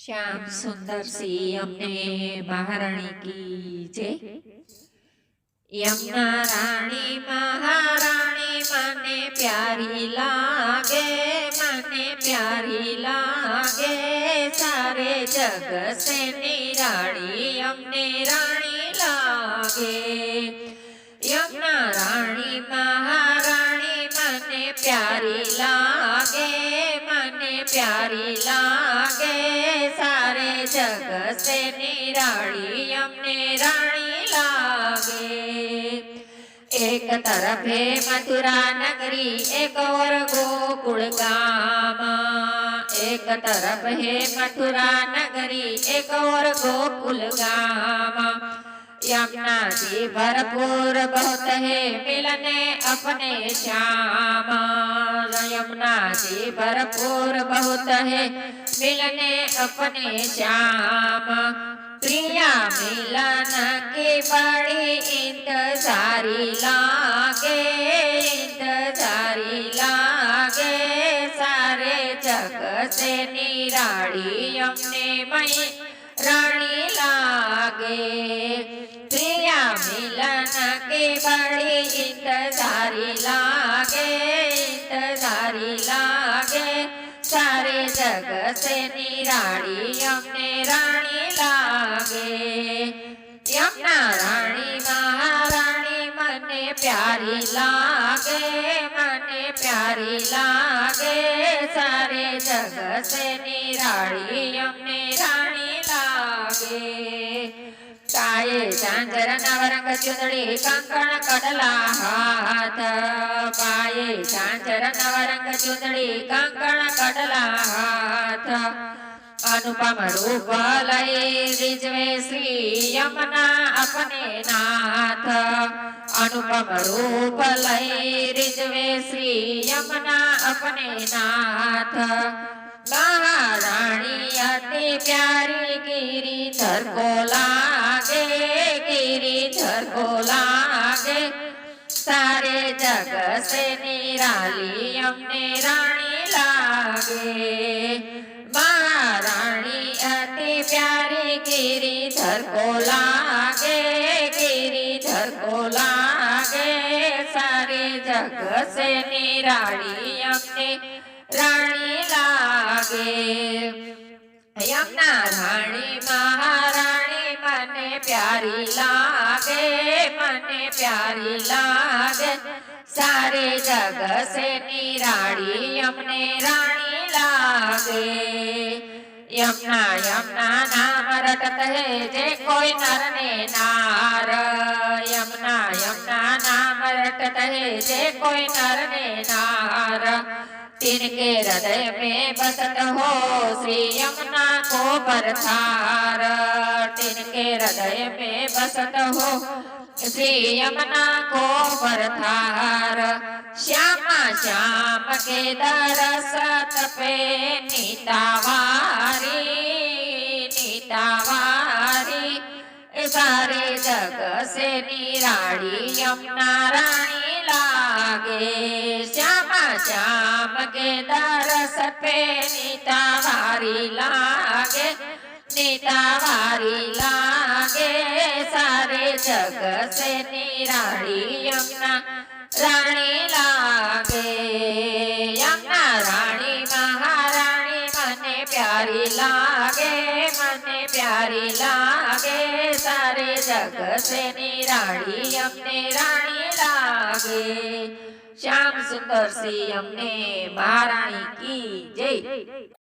श्याम सुंदर सी अपने महाराणी की जय। यमुना रानी महारानी मने प्यारी लागे मने प्यारी लागे सारे जग से निराणी अपने रानी लागे। यमुना रानी महारानी मने प्यारी ला સારે જગ સે નિરાળી અમને રાણી લાગે એક તરફ હે મથુરા નગરી એક ઓર ગોકુળ ગામ એક તરફ હે મથુરા નગરી એક ઓર गोकुल गाम यमुना जी भरपूर बहुत है मिलने अपने श्याम यमुना जी भरपूर बहुत है। मिलने अपने श्याम। प्रिया मिलन की बड़ी इंतजारी लागे इंतजारी लागे। सारे जग से निराड़ी हमने मई रानी लागे। प्रिया मिलन के की सारे जग से निराड़ी हमने रानी लागे यमुना रानी महारानी मने प्यारी लागे मने प्यारी लागे सारे जग से निराड़ी ಕಾಯಿ ಚಾಂಚರನವರಂಗತ್ಯುದಳಿ ಕಂಕಣ ಕಡಲ ಹಾತ ಪಾಯಿ ಕಂಕಣ ಕಡಲ ಹಾತ अनुपम रूप लये रिजवे श्री यमुना अपने नाथ। अनुपम रूप लये रिजवे श्री यमुना अपने नाथ। महारानी अति प्यारी, गिरी को लागे। सारे जग से निराली हमने रानी लागे। महारानी अति प्यारी गिरिधर को लागे, गिरिधर को लागे। सारे जग से निराली हमने रानी लागे। यमुना रानी, महारानी, मने प्यारी लागे मने प्यारी लागे। सारे जग से निराड़ी, यमुने रानी लागे। यमुना यमुना नाम रटत है, जे कोई नर ने नार। यमुना यमुना नाम रटत है, जे कोई नर। ने नार तिनके हृदय में बसत हो, श्री यमुना को बरसार। तिनके हृदय में बसत हो श्री यमुना को बरथार श्यामा श्याम के दरस पे नीतावारी नीतावारी सारे जग से निराड़ी यमुना रानी लागे श्यामा श्याम के दरस पे नीतावारी नीतावारी लागे सारे जग से निराड़ी यमुना। रानी लागे, यमुना रानी, महारानी, मने प्यारी लागे, मने प्यारी लागे। सारे जग से निराड़ी हमने रानी लागे। श्याम सुंदर सी हमने महारानी की जय।